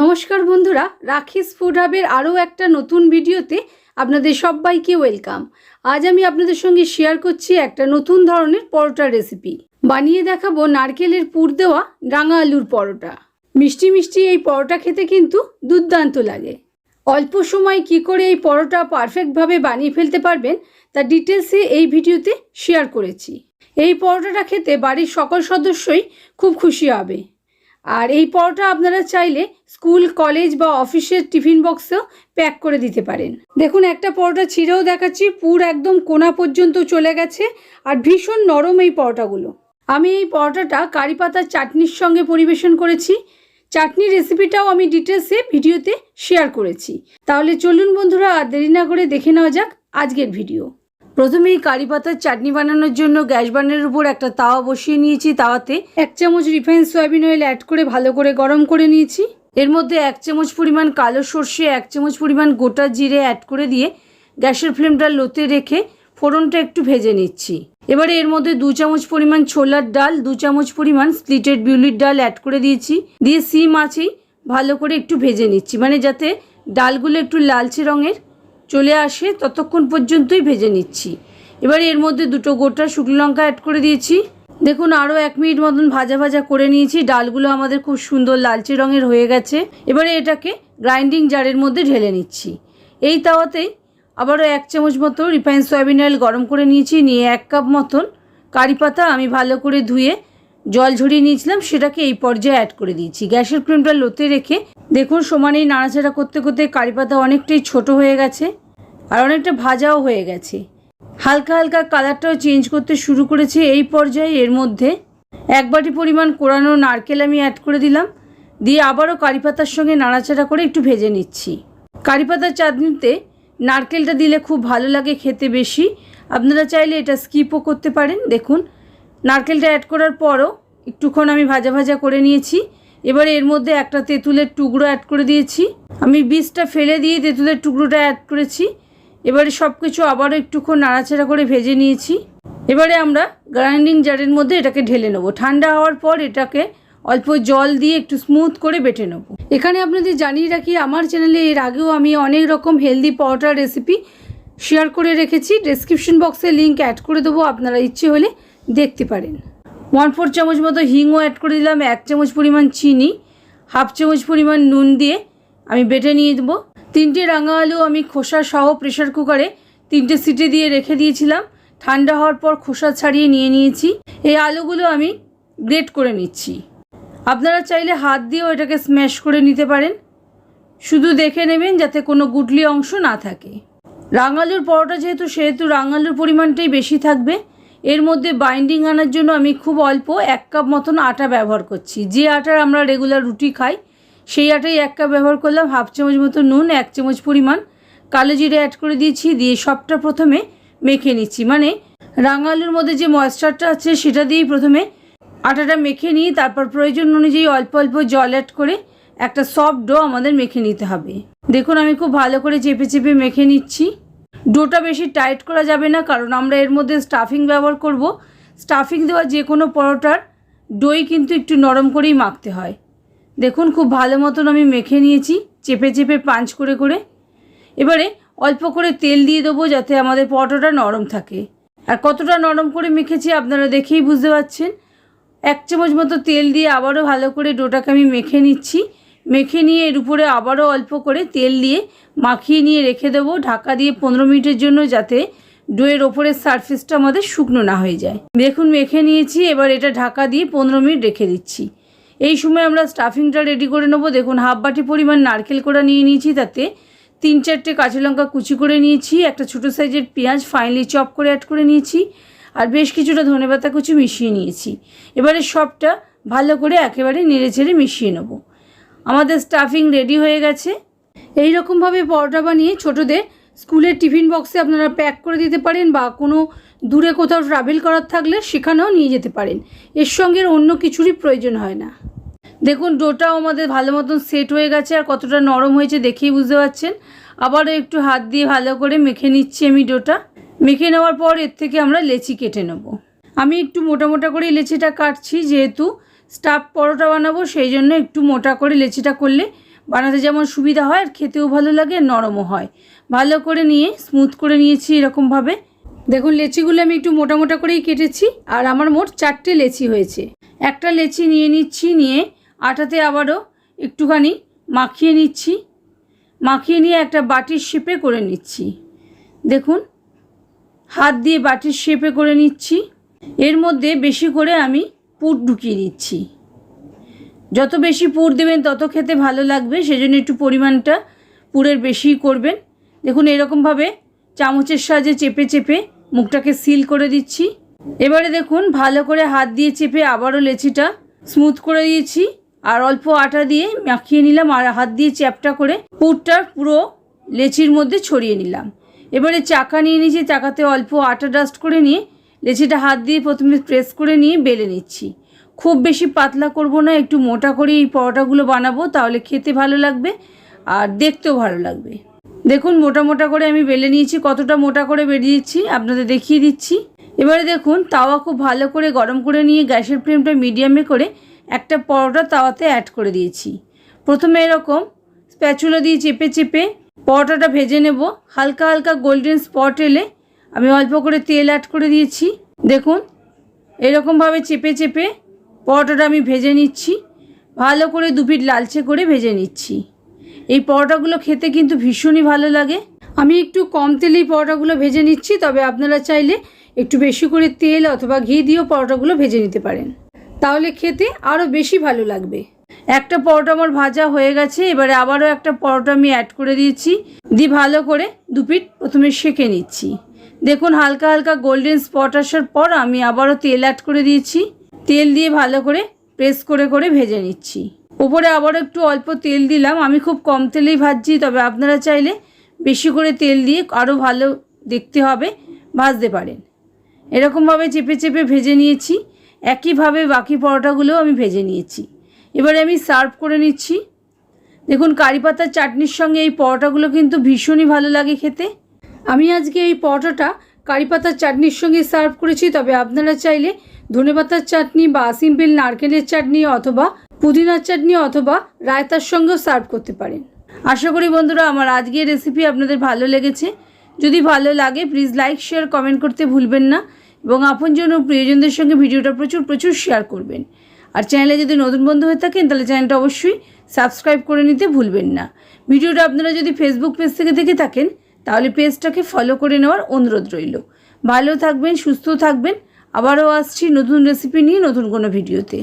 নমস্কার বন্ধুরা রাখিস ফুড হাবের আরও একটা নতুন ভিডিওতে আপনাদের সবাইকে ওয়েলকাম। আজ আমি আপনাদের সঙ্গে শেয়ার করছি একটা নতুন ধরনের পরোটা রেসিপি। বানিয়ে দেখাবো নারকেলের পুর দেওয়া রাঙা আলুর পরোটা। মিষ্টি মিষ্টি এই পরোটা খেতে কিন্তু দুর্দান্ত লাগে। অল্প সময় কি করে এই পরোটা পারফেক্টভাবে বানিয়ে ফেলতে পারবেন, তা ডিটেলসে এই ভিডিওতে শেয়ার করেছি। এই পরোটাটা খেতে বাড়ির সকল সদস্যই খুব খুশি হবে। আর এই পরোটা আপনারা চাইলে স্কুল, কলেজ বা অফিসের টিফিন বক্সেও প্যাক করে দিতে পারেন। দেখুন, একটা পরোটা ছিঁড়েও দেখাচ্ছি, পুর একদম কোনা পর্যন্ত চলে গেছে আর ভীষণ নরম এই পরোটাগুলো। আমি এই পরোটাটা কারি পাতার চাটনির সঙ্গে পরিবেশন করেছি। চাটনির রেসিপিটাও আমি ডিটেলসে ভিডিওতে শেয়ার করেছি। তাহলে চলুন বন্ধুরা, আর দেরি না করে দেখে নেওয়া যাক আজকের ভিডিও। প্রথমেই কারি পাতার চাটনি বানানোর জন্য গ্যাস বার্নারের উপর একটা তাওয়া বসিয়ে নিয়েছি। তাওয়াতে এক চামচ রিফাইন সয়াবিন অয়েল অ্যাড করে ভালো করে গরম করে নিয়েছি। এর মধ্যে এক চামচ পরিমাণ কালো সর্ষে, এক চামচ পরিমাণ গোটা জিরে অ্যাড করে দিয়ে গ্যাসের ফ্লেমটা লোতে রেখে ফোড়নটা একটু ভেজে নিচ্ছি। এবারে এর মধ্যে দু চামচ পরিমাণ ছোলার ডাল, দু চামচ পরিমাণ স্প্লিটেড বিউলির ডাল অ্যাড করে দিয়েছি। দিয়ে সিম আছেই, ভালো করে একটু ভেজে নিচ্ছি। মানে যাতে ডালগুলো একটু লালচে রঙের চলে আসে, ততক্ষণ পর্যন্তই ভেজে নিচ্ছি। এবার এর মধ্যে দুটো গোটা শুকনো লঙ্কা অ্যাড করে দিয়েছি। দেখুন আরও এক মিনিট মতন ভাজা ভাজা করে নিয়েছি। ডালগুলো আমাদের খুব সুন্দর লালচে রঙের হয়ে গেছে। এবারে এটাকে গ্রাইন্ডিং জারের মধ্যে ঢেলে নিচ্ছি। এই তাওয়াতেই আবারও এক চামচ মতো রিফাইন সয়াবিন অয়েল গরম করে নিয়েছি। নিয়ে এক কাপ মতন কারি পাতা আমি ভালো করে ধুয়ে জল ঝরিয়ে নিয়েছিলাম। সেটাকে এই পর্যায়ে অ্যাড করে দিয়েছি। গ্যাসের ফ্লেমটা লোতে রেখে দেখুন, সমানেই নাড়াচাড়া করতে করতে কারি পাতা অনেকটাই ছোট হয়ে গেছে আর অনেকটা ভাজাও হয়ে গেছে। হালকা হালকা কালারটাও চেঞ্জ করতে শুরু করেছে এই পর্যায়ে। এর মধ্যে এক বাটি পরিমাণ কোরানো নারকেল আমি অ্যাড করে দিলাম। দিয়ে আবারও কারি পাতার সঙ্গে নাড়াচাড়া করে একটু ভেজে নিচ্ছি। কারি পাতার চাটনিতে নারকেলটা দিলে খুব ভালো লাগে খেতে বেশি। আপনারা চাইলে এটা স্কিপও করতে পারেন। দেখুন, নারকেলটা অ্যাড করার পরও একটুক্ষণ আমি ভাজা ভাজা করে নিয়েছি। এবারে এর মধ্যে একটা তেঁতুলের টুকরো অ্যাড করে দিয়েছি। আমি বীজটা ফেলে দিয়ে তেঁতুলের টুকরোটা অ্যাড করেছি। এবারে সব কিছু আবারও একটুক্ষণ নাড়াচাড়া করে ভেজে নিয়েছি। এবারে আমরা গ্রাইন্ডিং জারের মধ্যে এটাকে ঢেলে নেব। ঠান্ডা হওয়ার পর এটাকে অল্প জল দিয়ে একটু স্মুথ করে বেটে নেব। এখানে আপনাদের জানিয়ে রাখি, আমার চ্যানেলে এর আগেও আমি অনেক রকম হেলদি পাউডার রেসিপি শেয়ার করে রেখেছি। ডেসক্রিপশন বক্সে লিঙ্ক অ্যাড করে দেবো, আপনারা ইচ্ছে হলে দেখতে পারেন। ওয়ান ফোর চামচ মতো হিংও অ্যাড করে দিলাম, এক চামচ পরিমাণ চিনি হাফ চামচ পরিমাণ নুন দিয়ে আমি বেটে নিয়ে দেবো। তিনটে রাঙা আলু আমি খোসা সহ প্রেশার কুকারে তিনটে সিটি দিয়ে রেখে দিয়েছিলাম। ঠান্ডা হওয়ার পর খোসা ছাড়িয়ে নিয়ে নিয়েছি। এই আলুগুলো আমি গ্রেট করে নিচ্ছি। আপনারা চাইলে হাত দিয়েও এটাকে স্ম্যাশ করে নিতে পারেন। শুধু দেখে নেবেন যাতে কোনো গুটলি অংশ না থাকে। রাঙালুর পরোটা যেহেতু, সেহেতু রাঙালুর পরিমাণটাই বেশি থাকবে। এর মধ্যে বাইন্ডিং আনার জন্য আমি খুব অল্প এক কাপ মতন আটা ব্যবহার করছি। যে আটার আমরা রেগুলার রুটি খাই, সেই আটাই এক কাপ ব্যবহার করলাম, হাফ চামচ মতো নুন, এক চামচ পরিমাণ কালো জিরে অ্যাড করে দিয়েছি, দিয়ে সবটা প্রথমে মেখে নিচ্ছি। মানে রাঙালুর মধ্যে যে ময়েশ্চারটা আছে, সেটা দিয়েই প্রথমে আটাটা মেখে নিই তারপর প্রয়োজন অনুযায়ী অল্প অল্প জল অ্যাড করে একটা সফট ডো আমাদের মেখে নিতে হবে। দেখুন, আমি খুব ভালো করে চেপে চেপে মেখে নিচ্ছি। ডোটা বেশি টাইট করা যাবে না, কারণ আমরা এর মধ্যে স্টাফিং ব্যবহার করব। স্টাফিং দেওয়া যে কোনো পরোটার দই কিন্তু একটু নরম করেই মাখতে হয়। দেখুন, খুব ভালো মতন আমি মেখে নিয়েছি, চেপে চেপে পাঞ্চ করে করে। এবারে অল্প করে তেল দিয়ে দেবো যাতে আমাদের পরোটাটা নরম থাকে। আর কতটা নরম করে মেখেছি আপনারা দেখেই বুঝতে পারছেন। এক চামচ মতো তেল দিয়ে আবারও ভালো করে ডোটাকে আমি মেখে নিচ্ছি। মেখে নিয়ে এর উপরে আবারও অল্প করে তেল দিয়ে মাখিয়ে নিয়ে রেখে দেবো। ঢাকা দিয়ে পনেরো মিনিটের জন্য যাতে ডোয়ের ওপরের সারফেসটা আমাদের শুকনো না হয়ে যায়। দেখুন, মেখে নিয়েছি। এবার এটা ঢাকা দিয়ে পনেরো মিনিট রেখে দিচ্ছি। এই সময় আমরা স্টাফিংটা রেডি করে নেব। দেখুন হাফ বাটি পরিমাণ নারকেল কোড়া নিয়ে নিয়েছি, তাতে তিন চারটে কাঁচা লঙ্কা কুচি করে নিয়েছি, একটা ছোটো সাইজের পেঁয়াজ ফাইনলি চপ করে অ্যাড করে নিয়েছি, আর বেশ কিছুটা ধনেপাতা কুচি মিশিয়ে নিয়েছি। এবারে সবটা ভালো করে একেবারে নেড়ে চেড়ে মিশিয়ে নেব। আমাদের স্টাফিং রেডি হয়ে গেছে। এই রকমভাবে পরোটা বানিয়ে ছোটোদের স্কুলের টিফিন বক্সে আপনারা প্যাক করে দিতে পারেন বা কোনো দূরে কোথাও ট্রাভেল করার থাকলে সেখানেও নিয়ে যেতে পারেন। এর সঙ্গে অন্য কিছুরই প্রয়োজন হয় না। দেখুন, ডোটাও আমাদের ভালো মতন সেট হয়ে গেছে আর কতটা নরম হয়েছে দেখেই বুঝতে পারছেন। আবারও একটু হাত দিয়ে ভালো করে মেখে নিচ্ছি আমি ডোটা। মেখে নেওয়ার পর এর থেকে আমরা লেচি কেটে নেব। আমি একটু মোটা মোটা করে লেচিটা কাটছি যেহেতু স্টাফ পরোটা বানাবো, সেই জন্য একটু মোটা করে লেচিটা করলে বানাতে যেমন সুবিধা হয় আর খেতেও ভালো লাগে, নরমও হয়। ভালো করে নিয়ে স্মুথ করে নিয়েছি এরকমভাবে। দেখুন, লেচিগুলো আমি একটু মোটা মোটা করেই কেটেছি আর আমার মোট চারটে লেচি হয়েছে। একটা লেচি নিয়ে নিচ্ছি, নিয়ে আটাতে আবারও একটুখানি মাখিয়ে নিচ্ছি। মাখিয়ে নিয়ে একটা বাটির শেপে করে নিচ্ছি। দেখুন, হাত দিয়ে বাটির শেপে করে নিচ্ছি। এর মধ্যে বেশি করে আমি পুর ঢুকিয়ে দিচ্ছি। যত বেশি পুর দেবেন, তত খেতে ভালো লাগবে। সেজন্য একটু পরিমাণটা পুরের বেশি করবেন। দেখুন, এরকমভাবে চামচের সাহায্যে চেপে চেপে মুখটাকে সিল করে দিচ্ছি। এবারে দেখুন, ভালো করে হাত দিয়ে চেপে আবারও লেচিটা স্মুথ করে দিয়েছি। আর অল্প আটা দিয়ে মাখিয়ে নিলাম আর হাত দিয়ে চ্যাপটা করে পুরটা পুরো লেচির মধ্যে ছড়িয়ে নিলাম। এবারে চাকা নিয়ে নিয়েছি, চাকাতে অল্প আটা ডাস্ট করে নিয়ে লেচিটা হাত দিয়ে প্রথমে প্রেস করে নিয়ে বেলে নিচ্ছি। খুব বেশি পাতলা করব না, একটু মোটা করে এই পরোটাগুলো বানাবো, তাহলে খেতে ভালো লাগবে আর দেখতেও ভালো লাগবে। দেখুন, মোটা মোটা করে আমি বেলে নিয়েছি, কতটা মোটা করে বেরিয়েছি আপনাদের দেখিয়ে দিচ্ছি। এবারে দেখুন, তাওয়া খুব ভালো করে গরম করে নিয়ে গ্যাসের ফ্লেমটা মিডিয়ামে করে একটা পরোটা তাওয়াতে অ্যাড করে দিয়েছি। প্রথমে এরকম স্প্যাচুলা দিয়ে চেপে চেপে পরোটাটা ভেজে নেব। হালকা হালকা গোল্ডেন স্পট এলে আমি অল্প করে তেল অ্যাড করে দিয়েছি। দেখুন, এরকমভাবে চেপে চেপে পরোটাটা আমি ভেজে নিচ্ছি। ভালো করে দু পিঠ লালচে করে ভেজে নিচ্ছি। এই পরোটাগুলো খেতে কিন্তু ভীষণই ভালো লাগে। আমি একটু কম তেলেই পরোটাগুলো ভেজে নিচ্ছি, তবে আপনারা চাইলে একটু বেশি করে তেল অথবা ঘি দিয়েও পরোটাগুলো ভেজে নিতে পারেন। তাহলে খেতে আরও বেশি ভালো লাগবে। একটা পরোটা আমার ভাজা হয়ে গেছে, এবারে আবারও একটা পরোটা আমি অ্যাড করে দিয়েছি। দিয়ে ভালো করে দু পিঠ প্রথমে সেঁকে নিচ্ছি। দেখুন, হালকা হালকা গোল্ডেন স্পট আসার পর আমি আবারও তেল অ্যাড করে দিয়েছি। তেল দিয়ে ভালো করে প্রেস করে করে ভেজে নিচ্ছি। ওপরে আবারও একটু অল্প তেল দিলাম। আমি খুব কম তেলেই ভাজছি, তবে আপনারা চাইলে বেশি করে তেল দিয়ে আরও ভালো দেখতে হবে, ভাজতে পারেন। এরকমভাবে চেপে চেপে ভেজে নিয়েছি। একইভাবে বাকি পরোটাগুলোও আমি ভেজে নিয়েছি। এবারে আমি সার্ভ করে নিচ্ছি। দেখুন, কারি পাতার চাটনির সঙ্গে এই পরোটাগুলো কিন্তু ভীষণই ভালো লাগে খেতে। আমি আজকে এই পরোটাটা কারি পাতার চাটনির সঙ্গে সার্ভ করেছি, তবে আপনারা চাইলে ধনেপাতার চাটনি বা সিম্পল নারকেলের চাটনি অথবা পুদিনার চাটনি অথবা রায়তার সঙ্গেও সার্ভ করতে পারেন। আশা করি বন্ধুরা, আমার আজকের রেসিপি আপনাদের ভালো লেগেছে। যদি ভালো লাগে প্লিজ লাইক শেয়ার কমেন্ট করতে ভুলবেন না এবং আপনজন ও প্রিয়জনদের সঙ্গে ভিডিওটা প্রচুর প্রচুর শেয়ার করবেন। আর চ্যানেলে যদি নতুন বন্ধু হয়ে থাকেন, তাহলে চ্যানেলটা অবশ্যই সাবস্ক্রাইব করে নিতে ভুলবেন না। ভিডিওটা আপনারা যদি ফেসবুক পেজ থেকে দেখে থাকেন তাহলে পেজটাকে ফলো করে নেওয়ার অনুরোধ রইল। ভালো থাকবেন, সুস্থ থাকবেন। আবারও আসছি নতুন রেসিপি নিয়ে নতুন কোনো ভিডিওতে